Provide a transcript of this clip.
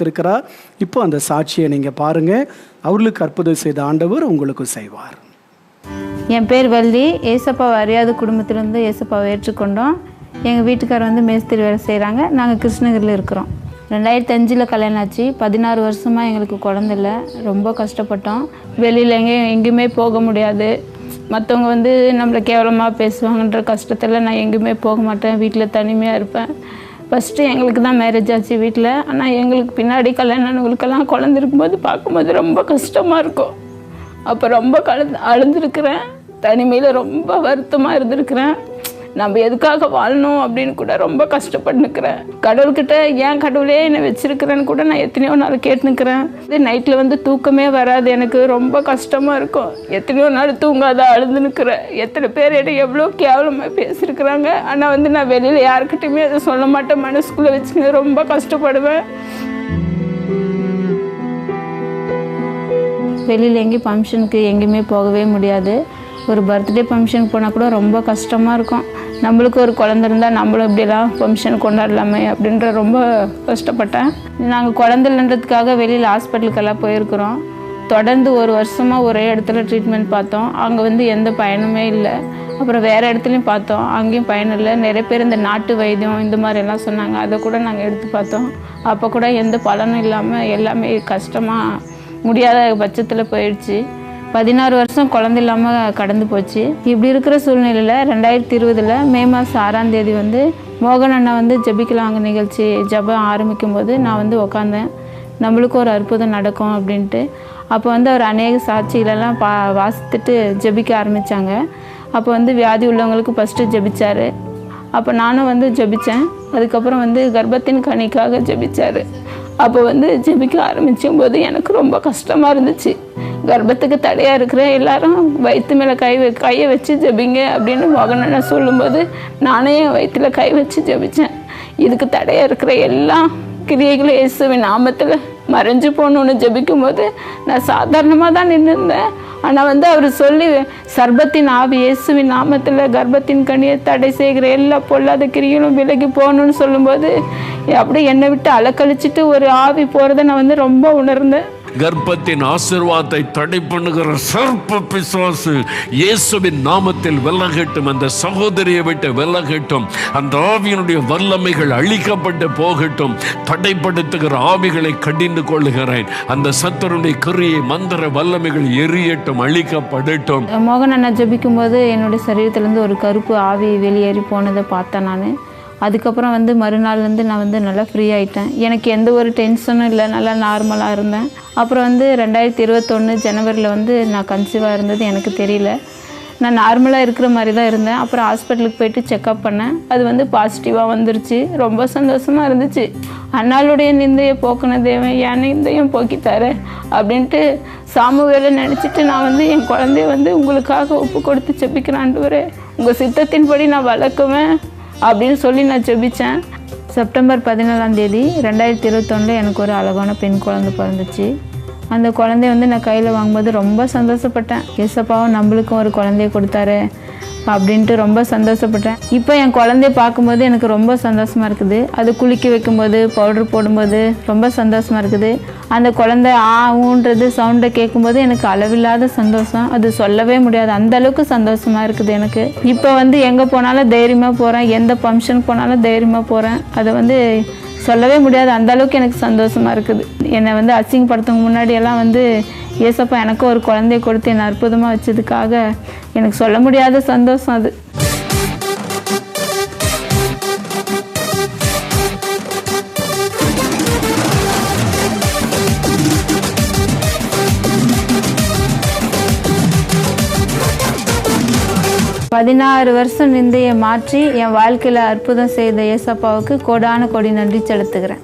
கொடுத்திருக்கிறார். இப்போ அந்த சாட்சியை நீங்கள் பாருங்கள் அவர்களுக்கு அற்புதம் செய்த ஆண்டவர் உங்களுக்கு செய்வார். என் பேர் வள்ளி. ஏசப்பாவை அறியாத குடும்பத்திலேருந்து ஏசப்பாவை ஏற்றுக்கொண்டோம். எங்கள் வீட்டுக்கார் வந்து மேஸ்திரி வேலை செய்கிறாங்க நாங்கள் கிருஷ்ணகிரியில் இருக்கிறோம். ரெண்டாயிரத்தி அஞ்சில் கல்யாணம் ஆச்சு. பதினாறு வருஷமாக எங்களுக்கு குழந்த இல்லை. ரொம்ப கஷ்டப்பட்டோம். வெளியில் எங்கேயும் எங்கேயுமே போக முடியாது. மற்றவங்க வந்து நம்மளை கேவலமாக பேசுவாங்கன்ற கஷ்டத்தில் நான் எங்கேயுமே போக மாட்டேன். வீட்டில் தனிமையாக இருப்பேன். ஃபஸ்ட்டு எங்களுக்கு தான் மேரேஜ் ஆச்சு வீட்டில் ஆனால் எங்களுக்கு பின்னாடி கல்யாணங்களுக்கெல்லாம் ஆனவங்களுக்கெல்லாம் குழந்தை இருக்கும்போது பார்க்கும்போது ரொம்ப கஷ்டமாக இருக்கும். அப்போ ரொம்ப கலந்து அழுந்திருக்கிறேன் தனிமையில் ரொம்ப வருத்தமாக இருந்திருக்கிறேன். நம்ம எதுக்காக வாழணும் அப்படின்னு கூட ரொம்ப கஷ்டப்பட்டுக்கிறேன் கடவுள்கிட்ட ஏன் கடவுளே என்னை வச்சிருக்கிறேன்னு கூட நான் எத்தனையோ நாள் கேட்டுனுக்கிறேன் இது நைட்டில் வந்து தூக்கமே வராது. எனக்கு ரொம்ப கஷ்டமாக இருக்கும். எத்தனையோ நாள் தூங்காத அழுதுனுக்கிறேன் எத்தனை பேர் என்ன எவ்வளோ கேவலமாக பேசியிருக்கிறாங்க. ஆனால் வந்து நான் வெளியில் யாருக்கிட்டையுமே அதை சொல்ல மாட்டேன். மனசுக்குள்ளே வச்சுக்கின்னு ரொம்ப கஷ்டப்படுவேன். வெளியில் எங்கேயும் ஃபங்க்ஷனுக்கு எங்கேயுமே போகவே முடியாது. ஒரு பர்த்டே ஃபங்க்ஷனுக்கு போனால் கூட ரொம்ப கஷ்டமாக இருக்கும். நம்மளுக்கு ஒரு குழந்த இருந்தால் நம்மளும் இப்படிலாம் ஃபங்க்ஷன் கொண்டாடலாமே அப்படின்ற ரொம்ப கஷ்டப்பட்டேன். நாங்கள் குழந்தைன்றதுக்காக வெளியில் ஹாஸ்பிட்டலுக்கெல்லாம் போயிருக்கிறோம். தொடர்ந்து ஒரு வருஷமாக ஒரே இடத்துல ட்ரீட்மெண்ட் பார்த்தோம். அங்கே வந்து எந்த பயனுமே இல்லை. அப்புறம் வேறு இடத்துலையும் பார்த்தோம். அங்கேயும் பயன் இல்லை. நிறைய பேர் இந்த நாட்டு வைத்தியம் இந்த மாதிரி எல்லாம் சொன்னாங்க. அதை கூட நாங்கள் எடுத்து பார்த்தோம். அப்போ கூட எந்த பலனும் இல்லாமல் எல்லாமே கஷ்டமாக முடியாத பட்சத்தில் போயிடுச்சு. பதினாறு வருஷம் குழந்தை இல்லாமல் கடந்து போச்சு. இப்படி இருக்கிற சூழ்நிலையில் ரெண்டாயிரத்தி இருபதில் மே மாதம் ஆறாம் தேதி வந்து மோகன் அண்ணா வந்து ஜபிக்கலாங்க நிகழ்ச்சி ஜெபம் ஆரம்பிக்கும் போது நான் வந்து உக்காந்தேன். நம்மளுக்கு ஒரு அற்புதம் நடக்கும் அப்படின்ட்டு. அப்போ வந்து அவர் அநேக சாட்சிகளெல்லாம் பா வாசித்துட்டு ஜெபிக்க ஆரம்பித்தாங்க அப்போ வந்து வியாதி உள்ளவங்களுக்கு ஃபஸ்ட்டு ஜபிச்சார். அப்போ நானும் வந்து ஜெபித்தேன் அதுக்கப்புறம் வந்து கர்ப்பத்தின் கனிக்காக ஜெபிச்சாரு. அப்போ வந்து ஜெபிக்க ஆரம்பிச்சும் போது எனக்கு ரொம்ப கஷ்டமாக இருந்துச்சு. கர்ப்பத்துக்கு தடையாக இருக்கிற எல்லாரும் வயிற்று மேலே கை வை கையை வச்சு ஜெபிங்க அப்படின்னு மகனை சொல்லும்போது நானே என் வயிற்றில் கை வச்சு ஜபித்தேன் இதுக்கு தடையாக இருக்கிற எல்லா கிரியைகளும் இயேசுவின் நாமத்தில் மறைஞ்சு போகணுன்னு ஜபிக்கும்போது நான் சாதாரணமாக தான் நின்றுருந்தேன் ஆனால் வந்து அவர் சொல்லி சர்பத்தின் ஆவி இயேசுவின் நாமத்தில் கர்ப்பத்தின் கனியை தடை செய்கிற எல்லா பொல்லாத கிரிகளும் விலகி போகணும்னு சொல்லும்போது அப்படியே என்னை விட்டு அலக்கழிச்சிட்டு ஒரு ஆவி போகிறத நான் வந்து ரொம்ப உணர்ந்தேன். கர்ப்பத்தின் ஆசிர்வாதத்தை தடை பண்ணுகிற சர்ப்ப பிசுவாசு இயேசுவின் நாமத்தில் விலகட்டும் அந்த சகோதரியை விட்டு விலகட்டும் அந்த ஆவியினுடைய வல்லமைகள் அழிக்கப்பட்டு போகட்டும். தடைப்படுத்துகிற ஆவிகளை கடிந்து கொள்ளுகிறேன். அந்த சத்தருடைய கிரியை மந்திர வல்லமைகள் எரியட்டும் அழிக்கப்படட்டும். மோகன் அண்ணா ஜெபிக்கும்போது என்னுடைய சரீரத்துலேருந்து ஒரு கருப்பு ஆவி வெளியேறி போனதை பார்த்தேன் நான். அதுக்கப்புறம் வந்து மறுநாள்லேருந்து நான் வந்து நல்லா ஃப்ரீ ஆகிட்டேன் எனக்கு எந்த ஒரு டென்ஷனும் இல்லை. நல்லா நார்மலாக இருந்தேன். அப்புறம் வந்து ரெண்டாயிரத்தி இருபத்தொன்று ஜனவரியில் வந்து நான் கன்சீவாக இருந்தது. எனக்கு தெரியல. நான் நார்மலாக இருக்கிற மாதிரி தான் இருந்தேன். அப்புறம் ஹாஸ்பிட்டலுக்கு போயிட்டு செக்கப் பண்ணேன். அது வந்து பாசிட்டிவாக வந்துருச்சு. ரொம்ப சந்தோஷமாக இருந்துச்சு. அண்ணாளுடைய நிந்தையை போக்குன தேவன் என் நிந்தையும் போக்கித்தாரு அப்படின்ட்டு சாமுவேலை நினச்சிட்டு நான் வந்து என் குழந்தைய வந்து உங்களுக்காக ஒப்பு கொடுத்து செபிக்கிறான்டுவரே உங்கள் சித்தத்தின்படி நான் வளர்க்குவேன். அப்படின்னு சொல்லி நான் செபித்தேன் செப்டம்பர் பதினேழாம் தேதி ரெண்டாயிரத்தி இருபத்தொன்னில் எனக்கு ஒரு அழகான பெண் குழந்தை பிறந்துச்சு. அந்த குழந்தைய வந்து நான் கையில் வாங்கும்போது ரொம்ப சந்தோஷப்பட்டேன். ஏசப்பாவும் நம்மளுக்கும் ஒரு குழந்தைய கொடுத்தாரு. அப்படின்ட்டு ரொம்ப சந்தோஷப்பட்டேன். இப்போ என் குழந்தைய பார்க்கும்போது எனக்கு ரொம்ப சந்தோஷமாக இருக்குது. அது குளிக்க வைக்கும்போது பவுடர் போடும்போது ரொம்ப சந்தோஷமாக இருக்குது. அந்த குழந்தை ஆ ஊன்றது சவுண்டை கேட்கும்போது எனக்கு அளவில்லாத சந்தோஷம். அது சொல்லவே முடியாது. அந்த அளவுக்கு சந்தோஷமாக இருக்குது எனக்கு. இப்போ வந்து எங்கே போனாலும் தைரியமாக போகிறேன் எந்த ஃபங்க்ஷன் போனாலும் தைரியமாக போகிறேன் அதை வந்து சொல்லவே முடியாது. அந்த அளவுக்கு எனக்கு சந்தோஷமாக இருக்குது. என்னை வந்து அசிங்கப்படுத்தவங்க முன்னாடியெல்லாம் வந்து ஏசப்பா எனக்கு ஒரு குழந்தைய கொடுத்து என்னை அற்புதமாக வச்சதுக்காக எனக்கு சொல்ல முடியாத சந்தோஷம் அது. பதினாறு வருஷம் நிந்தையை மாற்றி என் வாழ்க்கையில் அற்புதம் செய்த ஏசப்பாவுக்கு கோடான கோடி நன்றி செலுத்துகிறேன்.